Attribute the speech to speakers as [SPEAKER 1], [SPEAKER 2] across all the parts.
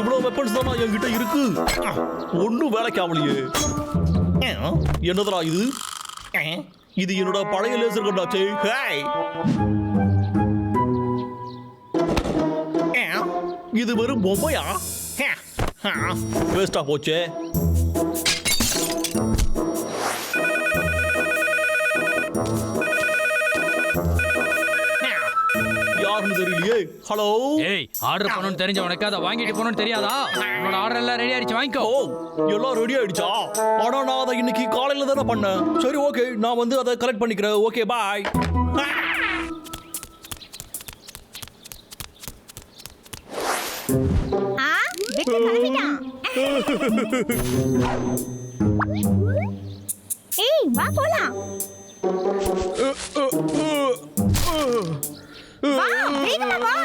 [SPEAKER 1] இவ்வளவு வெப்பன்ஸ் தானா என்கிட்ட இருக்கு. ஒன்னும் வேலைக்கு ஆகலையே என்னதுடா இது? இது என்னோட பழைய லேசர் கண்டாச்சே. ஹாய். இது வெறும் பொம்மையா? வேஸ்டா போச்சே. ஹலோ
[SPEAKER 2] ஏய் ஆர்டர் பண்ணணும்னு தெரிஞ்ச உனக்கு அதை வாங்கிட்டு போகணும்னு தெரியாதா? உன்னோட ஆர்டர் எல்லாம் ரெடி ஆயிடுச்சு வாங்கிக்கோ.
[SPEAKER 1] ஓ எல்லாம் ரெடி ஆயிடுச்சா? ஆனா நான் அதை இன்னைக்கு காலையில தானே பண்ணேன். சரி ஓகே நான் வந்து அதை கலெக்ட் பண்ணிக்கிறேன். ஓகே பாய்
[SPEAKER 3] ஆ கிளம்பிட்டான் ஏய் வா போலாம். வா வேகமா வா.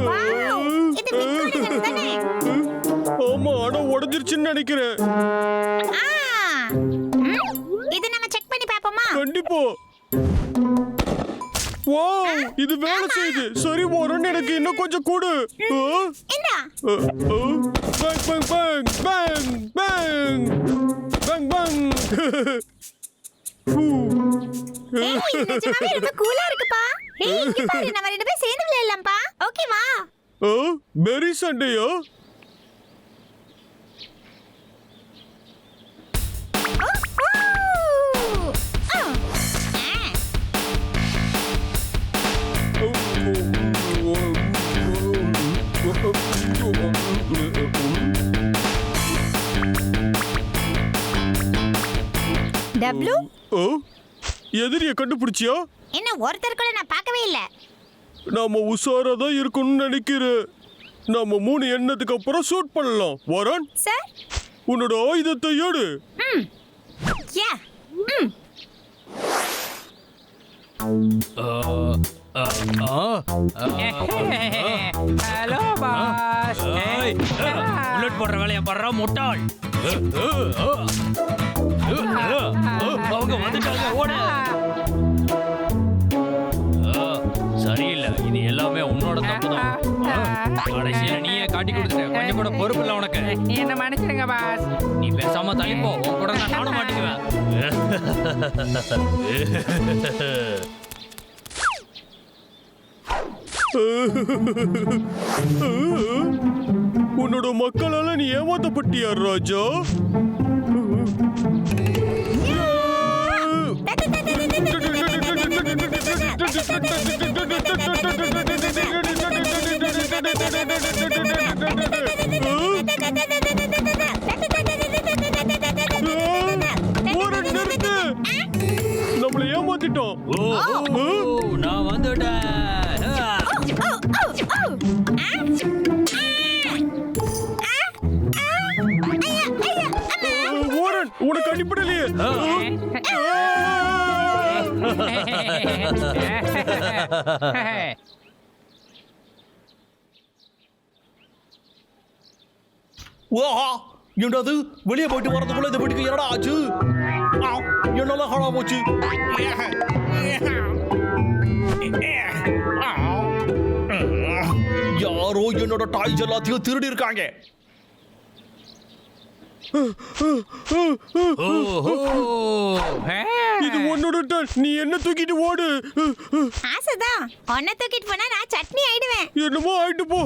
[SPEAKER 3] வாவ் இது விக்ரோட தானே.
[SPEAKER 4] ஆமா ஆனா உடஞ்சிருச்சுன்னு நினைக்கிறேன்.
[SPEAKER 3] ஆ ம், இது நம்ம செக் பண்ணி பாப்போமா
[SPEAKER 4] கண்டிப்பா. வா இது வேலை செய்யுது. சரி வரணும் எனக்கு இன்னும் கொஞ்சம் கூடு. ஆ? Bang bang bang bang bang bang who.
[SPEAKER 3] ஏய் நிஜமாவே ரொம்ப கூலா இருக்குப்பா ஏய் இங்க பாரு நம்ம ரெண்டு பேரும் சேர்ந்து விளையாடலாம்ப்பா. ஓகேவா
[SPEAKER 4] ஆ, பெரி சண்டையா?
[SPEAKER 3] டப்ளு
[SPEAKER 4] ஆ? எதிரிய கண்டுபிடிச்சியா?
[SPEAKER 3] என்ன ஒருத்தர் கூட நான் பார்க்கவே இல்ல.
[SPEAKER 4] நாம உஷாரா தான் இருக்கணும்னு நினைக்கிறேன். நாம மூணு எண்ணத்துக்கு அப்புறம் ஷூட் பண்ணலாம். வரன்
[SPEAKER 3] சார்?
[SPEAKER 4] உன்னோட ஆயுதத்தை எடு.
[SPEAKER 3] யா ம்.
[SPEAKER 5] Hello boss.
[SPEAKER 2] புல்லட் போடுற வேலையை பண்றா முட்டாள். அவங்க வந்துட்டாங்க ஓடு சரியில்லை இது எல்லாமே உன்னோட தப்பு தான் கடைசியில நீயே காட்டி கொடுத்துட்ட கொஞ்சம் கூட பொறுப்பு இல்லை உனக்கு
[SPEAKER 5] என்ன மன்னிச்சிடுங்க பாஸ்
[SPEAKER 2] நீ பேசாம தள்ளிப்போ உன் கூட நான் நானும் மாட்டிக்குவேன்
[SPEAKER 4] உன்னோட மக்களால நீ ஏமாத்தப்பட்டியார் ராஜா? நம்மள ஏமாத்திட்டோம்
[SPEAKER 2] நான் வந்துட்டேன்
[SPEAKER 4] உனக்கு அடிப்படலையே
[SPEAKER 1] ஓஹா என்னது? வெளியே போயிட்டு வரதுக்குள்ள இந்த வீட்டுக்கு என்னடா ஆச்சு? என்னெல்லாம் காணாம போச்சு? யாரோ என்னோட டாய்ஸ் எல்லாத்தையும் திருடி இருக்காங்க.
[SPEAKER 4] இது உன்னோட turn. நீ என்ன தூக்கிட்டு ஓடு
[SPEAKER 3] ஆசைதான் உன்னை தூக்கிட்டு போனா நான் சட்னி ஆயிடுவேன்
[SPEAKER 4] என்னமோ ஆயிட்டு போ.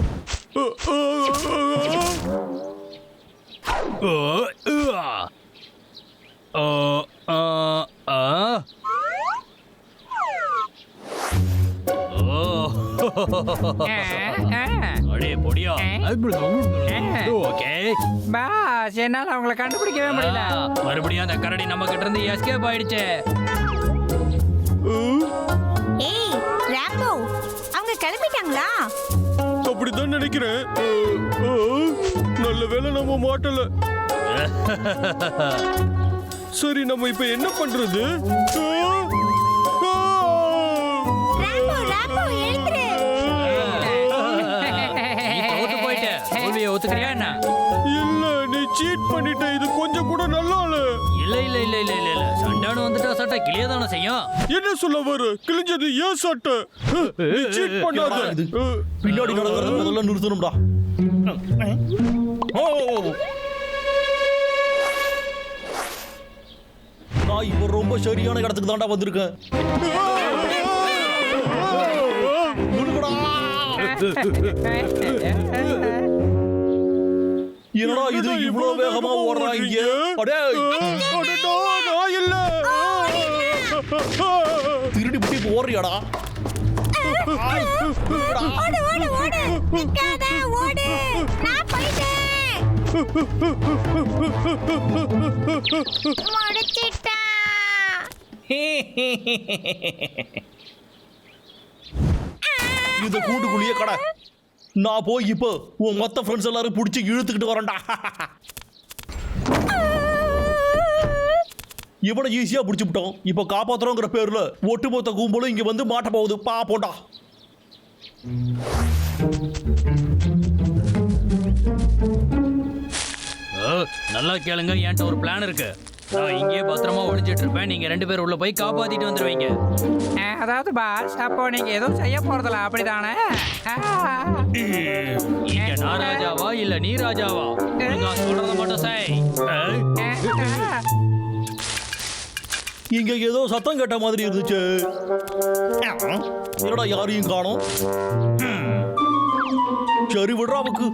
[SPEAKER 2] ஓ, ஆ, ஆ. அடே பொடியா ஓகே.
[SPEAKER 5] பாஸ் என்னால அவங்கள கண்டுபிடிக்கவே முடியல.
[SPEAKER 2] மறுபடியும் அந்த கரடி நம்ம கிட்ட இருந்து எஸ்கேப் ஆயிடுச்சு
[SPEAKER 3] ஏய் ராம்போ அவங்க கிளம்பிட்டாங்களா?
[SPEAKER 4] அப்படிதான் நினைக்கிறேன். நல்ல வேளை நம்ம மாட்டல. சரி நம்ம இப்ப என்ன பண்றது.
[SPEAKER 3] ராம்போ ராம்போ எழுந்துரு.
[SPEAKER 4] சீட் பண்ணிட்ட இது கொஞ்சம் கூட நல்லா இல்ல.
[SPEAKER 2] இல்ல இல்ல இல்ல இல்ல இல்ல இல்ல. சண்டானு வந்துட்டா சட்டை கிளிய தானே செய்யும்.
[SPEAKER 4] என்ன சொல்ல வர? கிழிஞ்சது ஏன் சட்டை? நீ cheat பண்ணாத?
[SPEAKER 1] பின்னாடி நடக்கிறத முதல்ல நிறுத்தணும்டா. ஓ. நான் இப்போ ரொம்ப சரியான இடத்துக்கு தான்டா வந்திருக்கேன். நில்லுங்கடா. என்னடா இது? இவ்வளவு வேகமா ஓடுறாங்க? அடே
[SPEAKER 4] அடடா, நான் இல்ல.
[SPEAKER 1] திருடி புட்டி இப்போ ஓடுறியாடா? ஆய், நில்லுங்கடா.
[SPEAKER 3] ஓடு ஓடு ஓடு. நிக்காத ஓடு. நான் போயிட்டேன். முடிச்சிட்டா.
[SPEAKER 1] இந்த கூண்டுக்குள்ளேயே கடை. நான் போய் இப்போ உன் மொத்த ஃப்ரெண்ட்ஸ் எல்லாரும் பிடிச்சி இழுத்துக்கிட்டு வரேன்டா. இவனை ஈஸியாக பிடிச்சி விட்டோம். இப்போ காப்பாத்துறோங்கிற பேரில் ஒட்டுமொத்த கும்பலும் இங்கே வந்து மாட்ட போகுது. பாப்போண்டா
[SPEAKER 2] ஓ, நல்லா கேளுங்க. என்கிட்ட ஒரு பிளான் இருக்கு. நான் இங்கேயே பத்திரமா ஒளிஞ்சிட்டு இருப்பேன் நீங்க ரெண்டு பேரும் உள்ள போய் காப்பாத்திட்டு வந்துருவீங்க
[SPEAKER 5] அதாவது பாஸ் அப்போ நீங்க எதுவும் செய்ய போறதில்ல அப்படிதானே.
[SPEAKER 2] இங்க நான் ராஜாவா இல்ல நீ ராஜாவா நான் சொல்றத மட்டும் செய்.
[SPEAKER 1] இங்க ஏதோ சத்தம் கேட்ட மாதிரி இருந்துச்சு என்னடா யாரையும் காணோம். சரி விடுறா அவக்கு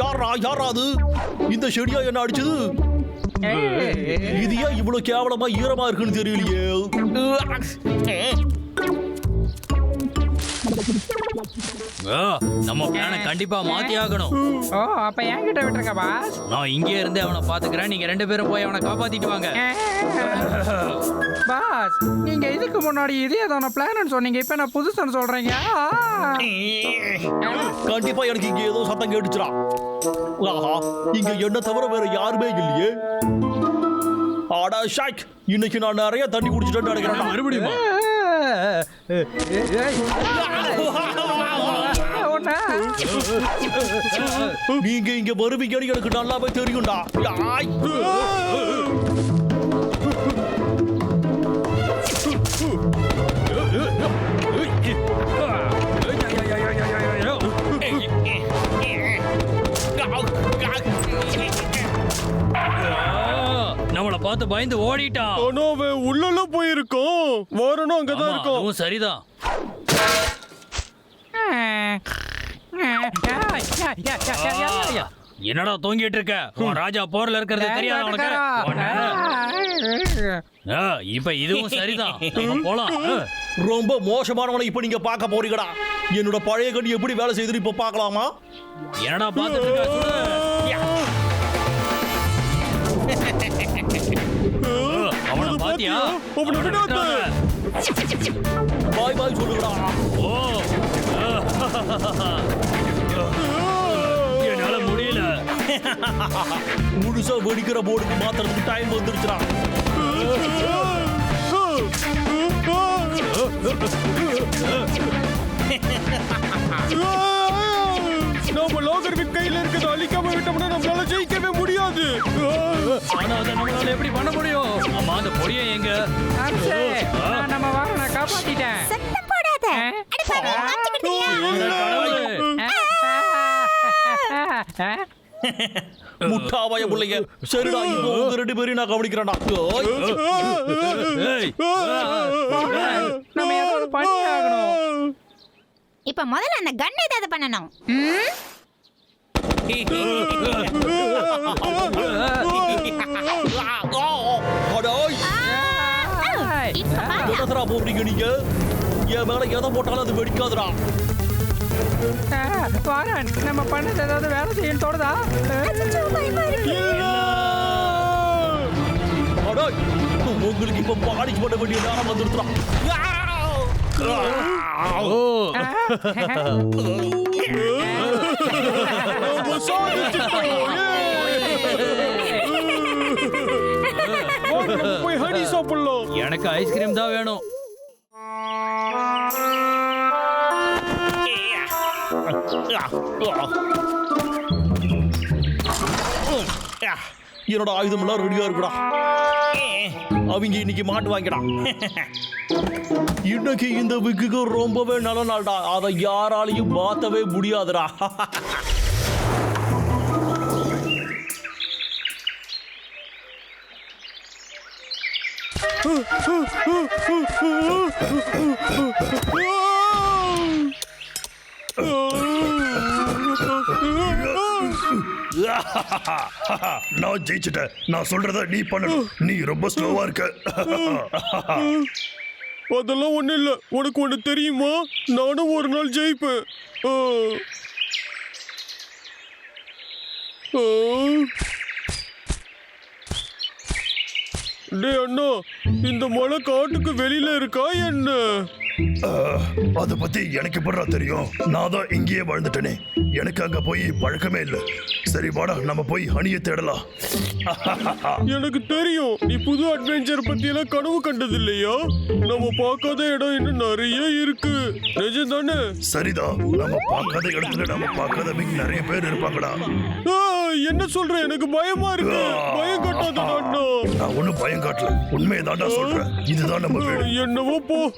[SPEAKER 1] யாரா யாரா அது இந்த செடியா என்ன அடிச்சது? இது ஏன் இவ்வளவு கேவலமா ஈரமா இருக்குன்னு தெரியலையே?
[SPEAKER 2] ஓ, நம்ம பிளானை கண்டிப்பா மாத்தி ஆகணும்.
[SPEAKER 5] ஓ அப்ப என்கிட்ட விட்டுருங்க பாஸ்
[SPEAKER 2] நான் இங்கே இருந்து அவனை பாத்துக்கிறேன் நீங்க ரெண்டு பேரும் போய் அவனை காப்பாத்திட்டு வாங்க.
[SPEAKER 5] பாஸ் நீங்க இதுக்கு முன்னாடி இதே தான பிளான் சொன்னீங்க. இப்ப நான் புதுசுன்னு சொல்றீங்க.
[SPEAKER 1] கண்டிப்பா எனக்கு இங்க ஏதோ சத்தம் கேட்டுச்சுடா. ஆஹா இங்க என்ன தவிர வேற யாருமே இல்லையே. ஆடா ஷாக். இன்னைக்கு நான் நிறைய தண்ணி குடிச்சிட்டேன்னு நினைக்கிறேன்
[SPEAKER 2] மறுபடியும்?
[SPEAKER 1] நீங்க இங்க வருவீங்கன்னு எனக்கு நல்லாவே தெரியும்டா.
[SPEAKER 2] பார்த்து பயந்து ஓடிட்டான்
[SPEAKER 4] ஆனா அவன் உள்ளெல்லாம் போயிருக்கான் வரணும் அங்கதான்
[SPEAKER 2] ஆமா,
[SPEAKER 4] இருக்கான்
[SPEAKER 2] அதுவும் சரிதான் என்னடா தூங்கிட்டு இருக்க உன் ராஜா போர்ல இருக்கிறது தெரியாது உனக்கு உன்னை- ஆ, இப்ப இதுவும் சரிதான் நம்ம போலாம் ஆ.
[SPEAKER 1] ரொம்ப மோசமானவனை இப்ப நீங்க பார்க்க போறீங்கடா என்னோட பழைய கண்ணி எப்படி வேலை செய்யுதுன்னு இப்ப பார்க்கலாமா
[SPEAKER 2] என்னடா பார்த்துட்டு இருக்க சுடு. பாத்தியா?
[SPEAKER 4] அவனை விடாத.
[SPEAKER 1] பாய் பாய் சொல்லுங்கடா
[SPEAKER 2] ஓ. என்னால முடியல.
[SPEAKER 1] முழுசா வெடிக்கிற போர்டுக்கு மாத்துறதுக்கு டைம் வந்துருச்சுடா.
[SPEAKER 4] நாம லாகர்வின் கையில இருக்கிறத அழிக்காம விட்டோம்னா நம்மளால ஜெயிக்கவே முடியாது.
[SPEAKER 2] ஆனா அதை நம்மளால எப்படி பண்ண முடியும்? அம்மா அந்த பொடியை எங்க?
[SPEAKER 5] நம்ம வாரனை காப்பாத்திட்டேன்.
[SPEAKER 3] சத்தம் போடாத.
[SPEAKER 1] முட்டாவாய பிள்ளைங்க. சரிடா இப்போ உங்க ரெண்டு பேரையும் நான் கவனிக்கிறேன்டா.
[SPEAKER 5] நம்ம ஏதாவது பண்ணி ஆகணும்.
[SPEAKER 3] இப்ப முதல்ல அந்த கன் ஏதாவது பண்ணணும். ம்?
[SPEAKER 1] அடோய், போடுறீங்க நீங்க என் மேல எதை போட்டாலும் அது வெடிக்காதுடா
[SPEAKER 5] வாரன் நம்ம பண்ணது ஏதாவது வேலை செய்யணும் தோடுதா
[SPEAKER 3] அச்சச்சோ,
[SPEAKER 1] உங்களுக்கு இப்ப பாடிக்கு பண்ண வேண்டிய நேரம் வந்துருச்சுடா
[SPEAKER 2] ஓ எனக்கு ஐஸ்கிரீம் தான் வேணும்.
[SPEAKER 1] என்னோட ஆயுதம் எல்லாம் ரெடியா இருக்குடா. அவங்க இன்னைக்கு மாட்டு வாங்கிடா. இன்னைக்கு இந்த விக்குக்கு ரொம்பவே நல்ல நாள்டா. அதை யாராலையும் மாத்தவே முடியாதுடா.
[SPEAKER 6] நான் ஜெயிச்சிட்டேன். நான் சொல்றத நீ பண்ணணும். நீ ரொம்ப ஸ்லோவா இருக்க.
[SPEAKER 4] அதெல்லாம் ஒண்ணு இல்ல. உனக்கு ஒண்ணு தெரியுமா? நானும் ஒரு நாள் ஜெயிப்பேன். டேய் அண்ணா இந்த மலை காட்டுக்கு வெளியில இருக்கா என்ன?
[SPEAKER 6] அத பத்தி எனக்கு எப்படா தெரியும்? நான் தான் இங்கேயே வாழ்ந்துட்டேனே. எனக்கு அங்க போய் பழக்கமே இல்ல. சரி வாடா நம்ம போய் ஹனியை தேடலாம்.
[SPEAKER 4] எனக்கு தெரியும் நீ புது அட்வென்ச்சர் பத்தி எல்லாம் கனவு கண்டது இல்லையா நம்ம பார்க்காத இடம் இன்னும் நிறைய இருக்கு. நிஜம் தானே
[SPEAKER 6] சரிதான் நம்ம பார்க்காத இடத்துல நம்ம பார்க்காதவங்க நிறைய பேர் இருப்பாங்கடா.
[SPEAKER 4] என்ன சொல்ற? எனக்கு பயமா இருக்கு. பயம் கட்டாத அண்ணா.
[SPEAKER 6] நான் ஒண்ணும் பயம் காட்டல. உண்மையை தாண்டா சொல்றேன். இதுதான் நம்ம வீடு.
[SPEAKER 4] என்னவோ போ.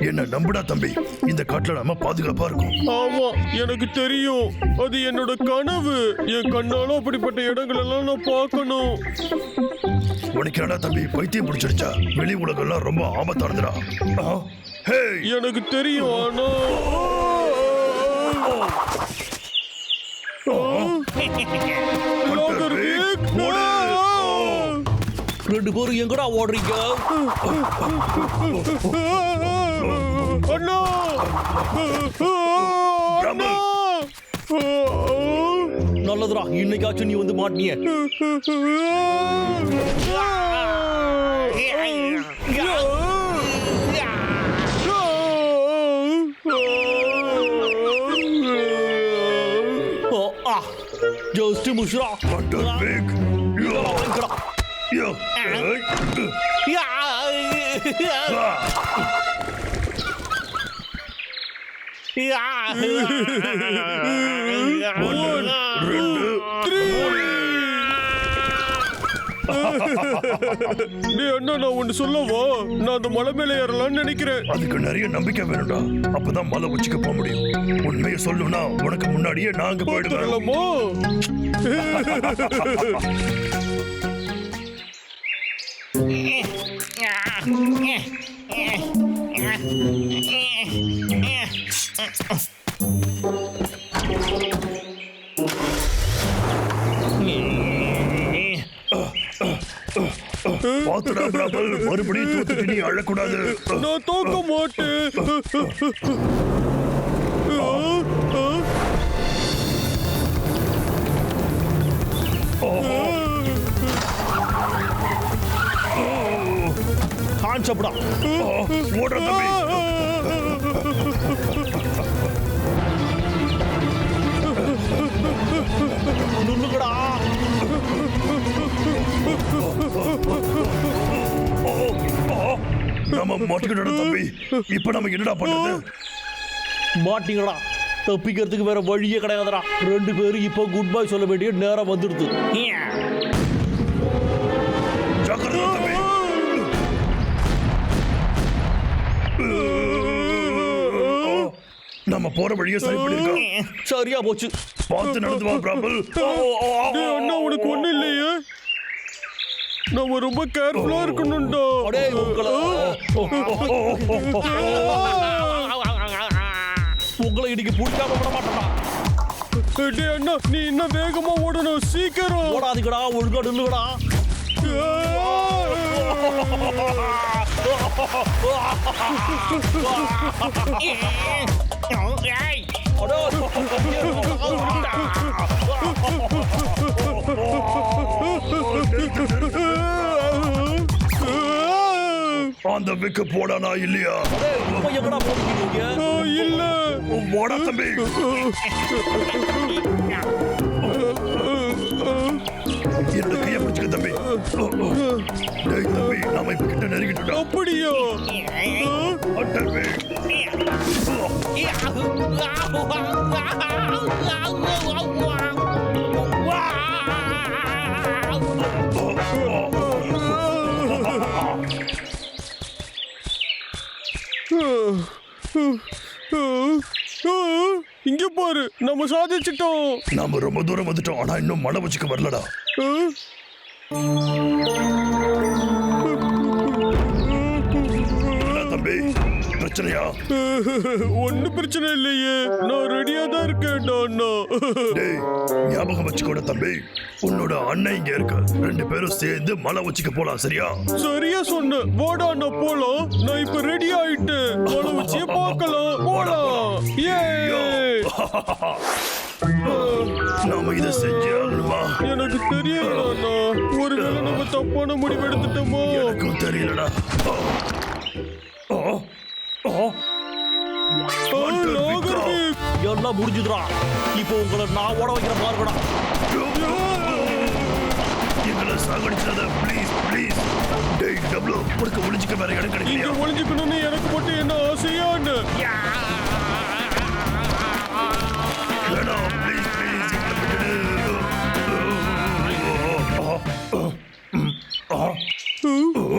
[SPEAKER 6] என்ன நம்புடா தம்பி. இந்த காட்டுல நம்ம பாதுகாப்பா இருக்கும்
[SPEAKER 4] ஆமா எனக்கு தெரியும். அது என்னோட கனவு. என் கண்ணால அப்படிப்பட்ட இடங்கள் எல்லாம் நான் பார்க்கணும்.
[SPEAKER 6] உனக்கு என்னடா தம்பி? பைத்தியம் பிடிச்சிருச்சா? வெளி உலகம்லாம் ரொம்ப ஆபத்தானதுடா
[SPEAKER 4] எனக்கு தெரியும் ஆனா.
[SPEAKER 1] ரெண்டு பேரும் எங்கடா ஓடுறீங்க?
[SPEAKER 4] அண்ணா அண்ணா
[SPEAKER 1] நல்லதுடா இன்னைக்காச்சும் நீ வந்து மாட்டினிய. ஓ
[SPEAKER 6] ജസ്റ്റ് മുഷറ ഒന്ന് രണ്ട് ஒன்று,
[SPEAKER 4] டேய் அண்ணா நான் ஒன்னு சொல்லவா? நான் அந்த மலை மேல ஏறலாம்னு நினைக்கிறேன்.
[SPEAKER 6] அதுக்கு நிறைய நம்பிக்கை வேணும்டா. அப்பதான் மலை உச்சிக்கு போக முடியும். உண்மையை சொல்லணும்னா உனக்கு முன்னாடியே நான் அங்க போயிடுவேன்.
[SPEAKER 4] தரலாமா
[SPEAKER 6] பாத்துடா பிராபல் மறுபடியும் தூத்துட்டு நீ அழக்கூடாது.
[SPEAKER 4] நான் தோக்க மாட்டேன்.
[SPEAKER 1] காஞ்சப்படா
[SPEAKER 6] ஓடுற தம்பி. நம்ம மாட்டிக்கிட்டோம் தம்பி. இப்ப நம்ம என்னடா பண்றது?
[SPEAKER 1] மாட்டீங்கடா. தப்பிக்கிறதுக்கு வேற வழியே கிடையாதுடா. ரெண்டு பேரும் இப்போ குட் பை சொல்ல வேண்டிய நேரம் வந்துடுது.
[SPEAKER 6] ஜாக்கிரதை தம்பி. நம்ம போற வழியை சரி பண்ணிருக்கோம்
[SPEAKER 1] சரியா போச்சு.
[SPEAKER 6] பார்த்து நடந்து வா பிராபல்
[SPEAKER 4] அண்ணா உனக்கு ஒண்ணு இல்லையே. நம்ம ரொம்ப கேர்ஃபுல்லா இருக்கணும்டா.
[SPEAKER 1] அடே உங்களை உங்களை இன்னைக்கு பிடிக்காம விட மாட்டேன்டா.
[SPEAKER 4] டேய் அண்ணா நீ இன்னும் வேகமா ஓடணும் சீக்கிரம்.
[SPEAKER 1] ஓடாதீங்கடா ஒழுங்கா நில்லுங்கடா.
[SPEAKER 6] அந்த விக்கு போடானா இல்லையா
[SPEAKER 4] இல்ல
[SPEAKER 6] போடா தம்பி என்னோட கையை பிடிச்சுக்க தம்பி டேய் தம்பி நாம இப்ப கிட்ட நெருங்கிட்டோம்
[SPEAKER 4] அப்படியா சாதிச்சிட்டோம்
[SPEAKER 6] நாம ரொம்ப தூரம் வந்துட்டோம் ஆனா இன்னும் மலை வச்சுக்க வரலடா. பிரச்சனையா
[SPEAKER 4] ஒன்னும் பிரச்சனை இல்லையே. நான் ரெடியா தான் இருக்கேன்டா அண்ணா
[SPEAKER 6] டேய் ஞாபகம் வச்சுக்கோட தம்பி. உன்னோட அண்ணன் இங்க இருக்கு. ரெண்டு பேரும் சேர்ந்து மலை வச்சுக்க போலாம் சரியா?
[SPEAKER 4] சரியா சொன்ன. வாடா அண்ணா போலாம். நான் இப்ப ரெடி ஆயிட்டேன். மலை வச்சே பார்க்கலாம். போலாம். ஏ
[SPEAKER 6] நாம இதை செஞ்சே ஆகணுமா?
[SPEAKER 4] எனக்கு தெரியல அண்ணா. ஒருவேளை நம்ம தப்பான முடிவு எடுத்துட்டோமோ?
[SPEAKER 6] எனக்கும் தெரியலடா. ஆ. ஆ.
[SPEAKER 1] எல்லாம் முடிஞ்சுதுடா. இப்போ உங்களை நான் ஓட வைக்கிற பாருங்கடா
[SPEAKER 6] எங்களை சாகடிச்சாத ப்ளீஸ் ப்ளீஸ் டேய் டபுள் உனக்கு ஒளிஞ்சுக்க வேற இடம் கிடைக்கலையா?
[SPEAKER 4] ஒளிஞ்சுக்கணும்னு எனக்கு மட்டும் என்ன ஆசையான்னு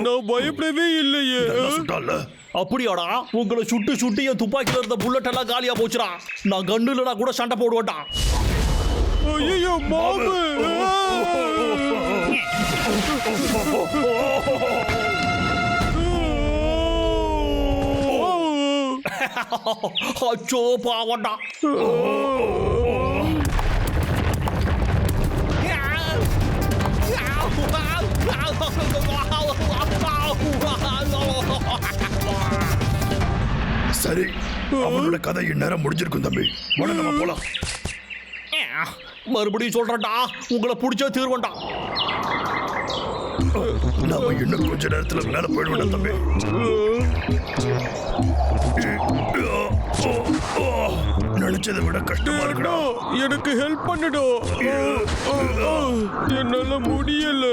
[SPEAKER 4] நான் பயப்படவே இல்லையே.
[SPEAKER 1] அப்படியாடா உங்களை சுட்டு சுட்டு என் துப்பாக்கில இருந்த புல்லட் எல்லாம் காலியா போச்சுடா. நான் கண்ணுலனா கூட சண்டை போடுவேன்டா.
[SPEAKER 4] ஐயோ மாமு
[SPEAKER 1] அச்சோ பாவண்டா
[SPEAKER 6] சரி. அவனோட கதை இந்நேரம் முடிஞ்சிருக்கும் தம்பி. வாடா நம்ம போலாம்.
[SPEAKER 1] மறுபடியும் சொல்றேன்டா. உங்களை பிடிச்ச தீர்வண்டா
[SPEAKER 6] நாம இன்னும் கொஞ்ச நேரத்துல மேல போயிடுவோம் தம்பி. நினைச்சதை விட கஷ்டமா இருக்குடா.
[SPEAKER 4] எனக்கு ஹெல்ப் பண்ணுடா. என்னால முடியல.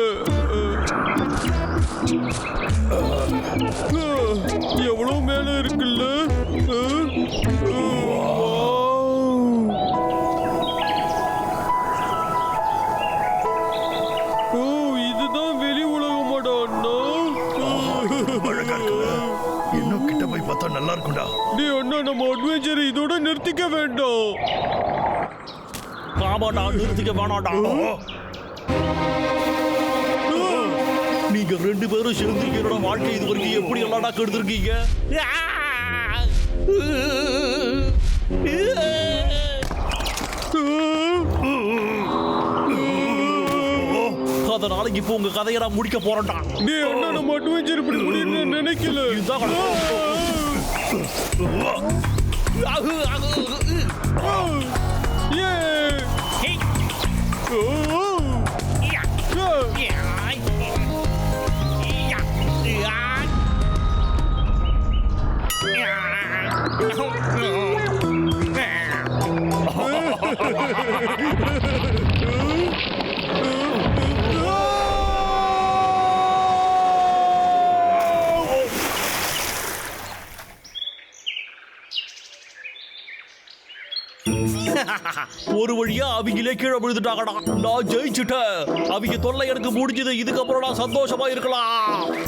[SPEAKER 4] எவ்வளவு மேல இருக்குல்ல? ஓ இதுதான் வெளி உலகமாடா
[SPEAKER 6] இன்னும் கிட்ட போய் பார்த்தா நல்லா இருக்கும்டா.
[SPEAKER 4] அண்ணா நம்ம அட்வென்ச்சர் இதோட நிறுத்திக்க வேண்டாம்.
[SPEAKER 1] ஆமாடா நிறுத்திக்க வேணாம்டா. நீங்க ரெண்டு பேரும் சேர்ந்து என்னோட வாழ்க்கை இது வரைக்கும் எப்படி எல்லாடா கெடுத்திருக்கீங்க? அதனால இப்போ உங்க கதையை நான் முடிக்க போறேன்டா.
[SPEAKER 4] டேய் அண்ணா நம்ம அட்வென்ச்சர் இப்படி முடியும்னு நான் நினைக்கல.
[SPEAKER 1] இதுதான்
[SPEAKER 4] ஏ
[SPEAKER 1] ஒரு வழியா அவங்களே கீழே விழுந்துட்டாங்கடா. நான் ஜெயிச்சுட்டேன். அவங்க தொல்லை எனக்கு முடிஞ்சது. இதுக்கப்புறம் நான் சந்தோஷமா இருக்கலாம்.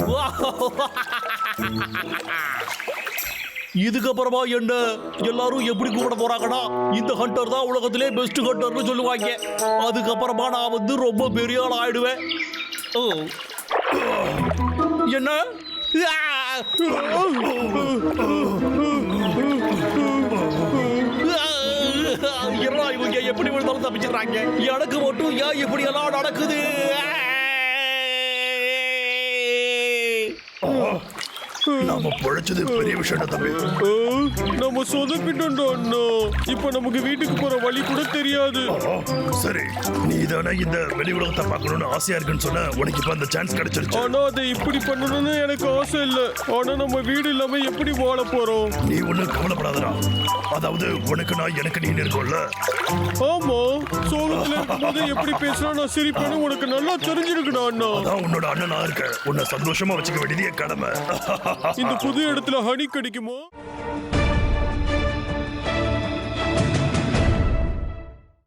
[SPEAKER 1] இதுக்கப்புறமா என்ன? எல்லாரும் எப்படி கூப்பிட போறாங்கன்னா இந்த ஹண்டர் தான் உலகத்திலே பெஸ்ட் ஹண்டர்னு சொல்லுவாங்க. அதுக்கப்புறமா நான் வந்து ரொம்ப பெரிய ஆள் ஆயிடுவேன். ஓ. என்ன? இவங்க எப்படி விழுந்தாலும் தப்பிச்சிடுறாங்க? எனக்கு மட்டும் ஏன் இப்படி எல்லாம் நடக்குது?
[SPEAKER 6] நாம பொழைச்சது பெரிய விஷயம்டா தம்பி.
[SPEAKER 4] நம்ம சொதப்பிட்டோம்டா அண்ணா. இப்ப நமக்கு வீட்டுக்கு போற வழி கூட தெரியாது.
[SPEAKER 6] சரி நீ தானே இந்த வெளி உலகத்தை பார்க்கணும்னு ஆசையா இருக்குன்னு சொன்ன உனக்கு இப்ப அந்த சான்ஸ் கிடைச்சிருச்சு.
[SPEAKER 4] ஆனா அதை இப்படி பண்ணணும்னு எனக்கு ஆசை இல்ல. ஆனா நம்ம வீடு இல்லாம எப்படி வாழ போறோம்?
[SPEAKER 6] நீ ஒண்ணும் கவலைப்படாதடா. அதாவது உனக்கு நான் எனக்கு நீ இருக்கும்ல.
[SPEAKER 4] ஆமா சோகத்துல இருக்கும்போது எப்படி பேசினா நான் சிரிப்பேன்னு உனக்கு நல்லா தெரிஞ்சிருக்குடா அண்ணா.
[SPEAKER 6] அதான் உன்னோட அண்ணனா இருக்க. உன்னை சந்தோஷமா வச்சுக்க வேண்டியது என் கடமை.
[SPEAKER 4] இந்த புது இடத்துல ஹனி கிடைக்குமா?